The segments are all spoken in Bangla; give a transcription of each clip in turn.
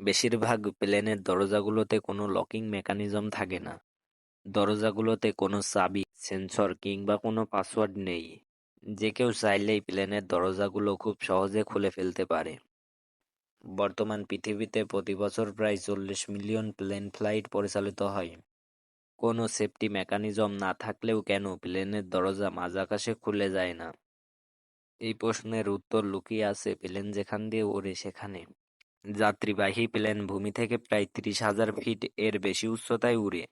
বেশিরভাগ প্লেনের দরজাগুলোতে কোনো লকিং মেকানিজম থাকে না। দরজাগুলোতে কোনো চাবি, সেন্সর কিংবা কোনো পাসওয়ার্ড নেই। যে কেউ চাইলেই প্লেনের দরজাগুলো খুব সহজে খুলে ফেলতে পারে। বর্তমান পৃথিবীতে প্রতি বছর প্রায় চল্লিশ মিলিয়ন প্লেন ফ্লাইট পরিচালিত হয়। কোনো সেফটি মেকানিজম না থাকলেও কেন প্লেনের দরজা মাঝ আকাশে খুলে যায় না? এই প্রশ্নের উত্তর লুকিয়ে আছে প্লেন যেখান দিয়ে ওড়ে সেখানে। যাত্রীবাহী প্লেন ভূমি থেকে প্রায় ত্রিশ হাজার ফিট এর বেশি উচ্চতায় উড়ে।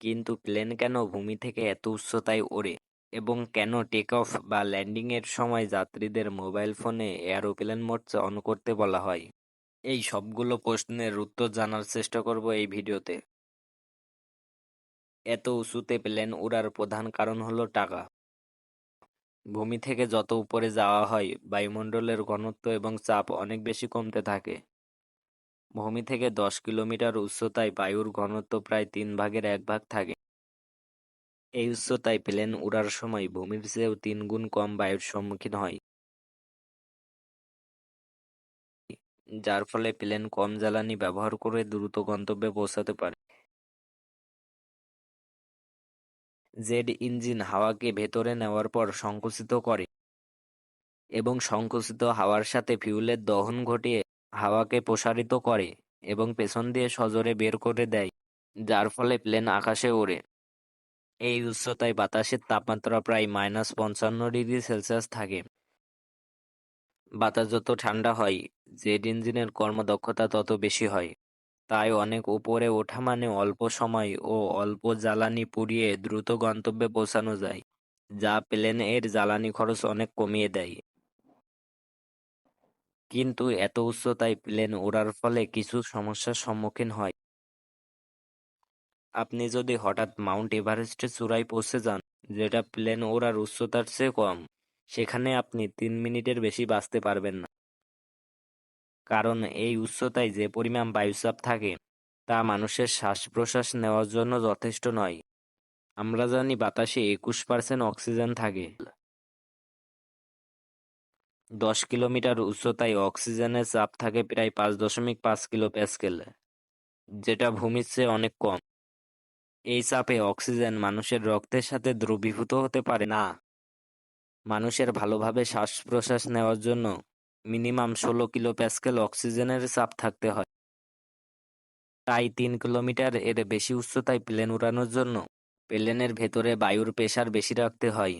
কিন্তু প্লেন কেন ভূমি থেকে এত উচ্চতায় ওড়ে? এবং কেন টেক অফ বা ল্যান্ডিং এর সময় যাত্রীদের মোবাইল ফোনে এয়ারোপ্লেন মোড অন করতে বলা হয়? এই সবগুলো প্রশ্নের উত্তর জানার চেষ্টা করব এই ভিডিওতে। এত উঁচুতে প্লেন উড়ার প্রধান কারণ হলো টাকা। ভূমি থেকে যত উপরে যাওয়া হয়, বায়ুমণ্ডলের ঘনত্ব এবং চাপ অনেক বেশি কমতে থাকে। ভূমি থেকে দশ কিলোমিটার উচ্চতায় বায়ুর ঘনত্ব প্রায় তিন ভাগের এক ভাগ থাকে। এই উচ্চতায় প্লেন উড়ার সময় ভূমির চেয়েও তিন গুণ কম বায়ুর সম্মুখীন হয়। যার ফলে প্লেন কম জ্বালানি ব্যবহার করে দ্রুত গন্তব্যে পৌঁছাতে পারে। জেট ইঞ্জিন হাওয়াকে ভেতরে নেওয়ার পর সংকুচিত করে এবং সংকুচিত হাওয়ার সাথে ফিউলের দহন ঘটিয়ে হাওয়াকে প্রসারিত করে এবং পেছন দিয়ে সজোরে বের করে দেয়, যার ফলে প্লেন আকাশে ওড়ে। এই উচ্চতায় বাতাসের তাপমাত্রা প্রায় মাইনাস পঞ্চান্ন ডিগ্রি সেলসিয়াস থাকে। বাতাস যত ঠান্ডা হয়, জেট ইঞ্জিনের কর্মদক্ষতা তত বেশি হয়। তাই অনেক উপরে ওঠা মানে অল্প সময় ও অল্প জ্বালানি পুড়িয়ে দ্রুত গন্তব্যে পৌঁছানো যায়, যা প্লেন এর জ্বালানি খরচ অনেক কমিয়ে দেয়। কিন্তু এত উচ্চতায় প্লেন ওড়ার ফলে কিছু সমস্যার সম্মুখীন হয়। আপনি যদি হঠাৎ মাউন্ট এভারেস্টের চূড়ায় পৌঁছে যান, যেটা প্লেন ওড়ার উচ্চতার চেয়ে কম, সেখানে আপনি তিন মিনিটের বেশি বাঁচতে পারবেন না। কারণ এই উচ্চতায় যে পরিমাণ বায়ুচাপ থাকে, তা মানুষের শ্বাস প্রশ্বাস নেওয়ার জন্য যথেষ্ট নয়। আমরা জানি বাতাসে একুশ পার্সেন্ট অক্সিজেন থাকে। দশ কিলোমিটার উচ্চতায় অক্সিজেনের চাপ থাকে প্রায় পাঁচ দশমিক পাঁচ কিলো প্যাসকেল, যেটা ভূমির চেয়ে অনেক কম। এই চাপে অক্সিজেন মানুষের রক্তের সাথে দ্রবীভূত হতে পারে না। মানুষের ভালোভাবে শ্বাস প্রশ্বাস নেওয়ার জন্য মিনিমাম ষোলো কিলো প্যাসকেল অক্সিজেনের চাপ থাকতে হয়। তাই তিন কিলোমিটার এর বেশি উচ্চতায় প্লেন উড়ানোর জন্য প্লেনের ভেতরে বায়ুর প্রেশার বেশি রাখতে হয়।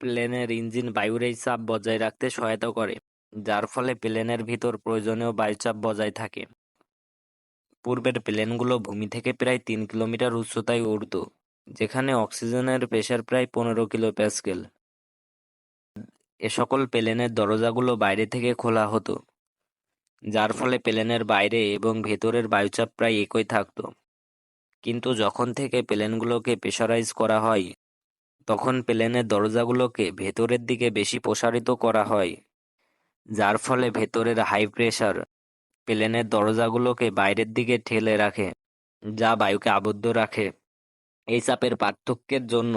প্লেনের ইঞ্জিন বায়ুর এই চাপ বজায় রাখতে সহায়তা করে, যার ফলে প্লেনের ভিতর প্রয়োজনীয় বায়ুচাপ বজায় থাকে। পূর্বের প্লেনগুলো ভূমি থেকে প্রায় তিন কিলোমিটার উচ্চতায় উড়ত যেখানে অক্সিজেনের প্রেশার প্রায় পনেরো কিলো প্যাসকেল এ সকল প্লেনের দরজাগুলো বাইরে থেকে খোলা হতো, যার ফলে প্লেনের বাইরে এবং ভেতরের বায়ুচাপ প্রায় একই থাকত। কিন্তু যখন থেকে প্লেনগুলোকে প্রেশারাইজ করা হয় তখন প্লেনের দরজাগুলোকে ভেতরের দিকে বেশি প্রসারিত করা হয়, যার ফলে ভেতরের হাই প্রেশার প্লেনের দরজাগুলোকে বাইরের দিকে ঠেলে রাখে, যা বায়ুকে আবদ্ধ রাখে। এই চাপের পার্থক্যের জন্য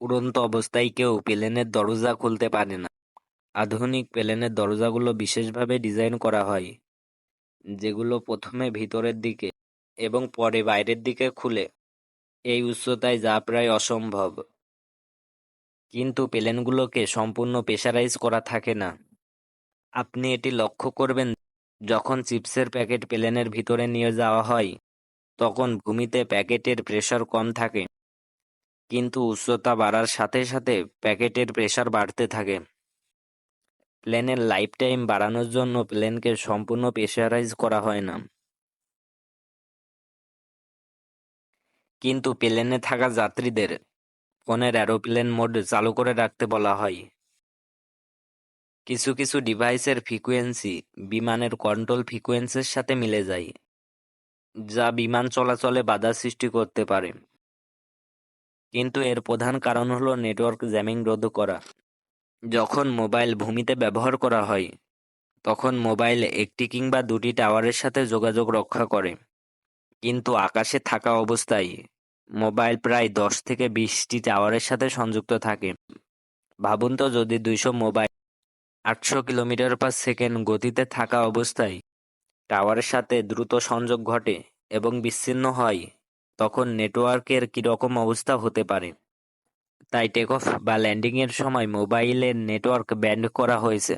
উড়ন্ত অবস্থায় কেউ প্লেনের দরজা খুলতে পারে না। আধুনিক প্লেনের দরজাগুলো বিশেষভাবে ডিজাইন করা হয়, যেগুলো প্রথমে ভিতরের দিকে এবং পরে বাইরের দিকে খুলে। এই উচ্চতায় যা প্রায় অসম্ভব। কিন্তু প্লেনগুলোকে সম্পূর্ণ প্রেশারাইজ করা থাকে না। আপনি এটি লক্ষ্য করবেন, যখন চিপসের প্যাকেট প্লেনের ভিতরে নিয়ে যাওয়া হয়, তখন ভূমিতে প্যাকেটের প্রেশার কম থাকে, কিন্তু উচ্চতা বাড়ার সাথে সাথে প্যাকেটের প্রেশার বাড়তে থাকে। প্লেনের লাইফ টাইম বাড়ানোর জন্য প্লেনকে সম্পূর্ণ প্রেশারাইজ করা হয় না। কিন্তু প্লেনে থাকা যাত্রীদের ফোনের অ্যারোপ্লেন মোড চালু করে রাখতে বলা হয়। কিছু কিছু ডিভাইসের ফ্রিকোয়েন্সি বিমানের কন্ট্রোল ফ্রিকোয়েন্সির সাথে মিলে যায়, যা বিমান চলাচলে বাধা সৃষ্টি করতে পারে। কিন্তু এর প্রধান কারণ হলো নেটওয়ার্ক জ্যামিং রোধ করা। যখন মোবাইল ভূমিতে ব্যবহার করা হয়, তখন মোবাইল একটি কিংবা দুটি টাওয়ারের সাথে যোগাযোগ রক্ষা করে, কিন্তু আকাশে থাকা অবস্থায় মোবাইল প্রায় দশ থেকে বিশটি টাওয়ারের সাথে সংযুক্ত থাকে। ভাবুন তো যদি দুইশো মোবাইল আটশো কিলোমিটার পার সেকেন্ড গতিতে থাকা অবস্থায় টাওয়ারের সাথে দ্রুত সংযোগ ঘটে এবং বিচ্ছিন্ন হয়, তখন নেটওয়ার্কের কীরকম অবস্থা হতে পারে? তাই টেক অফ বা ল্যান্ডিংয়ের সময় মোবাইলের নেটওয়ার্ক ব্যান্ড করা হয়েছে।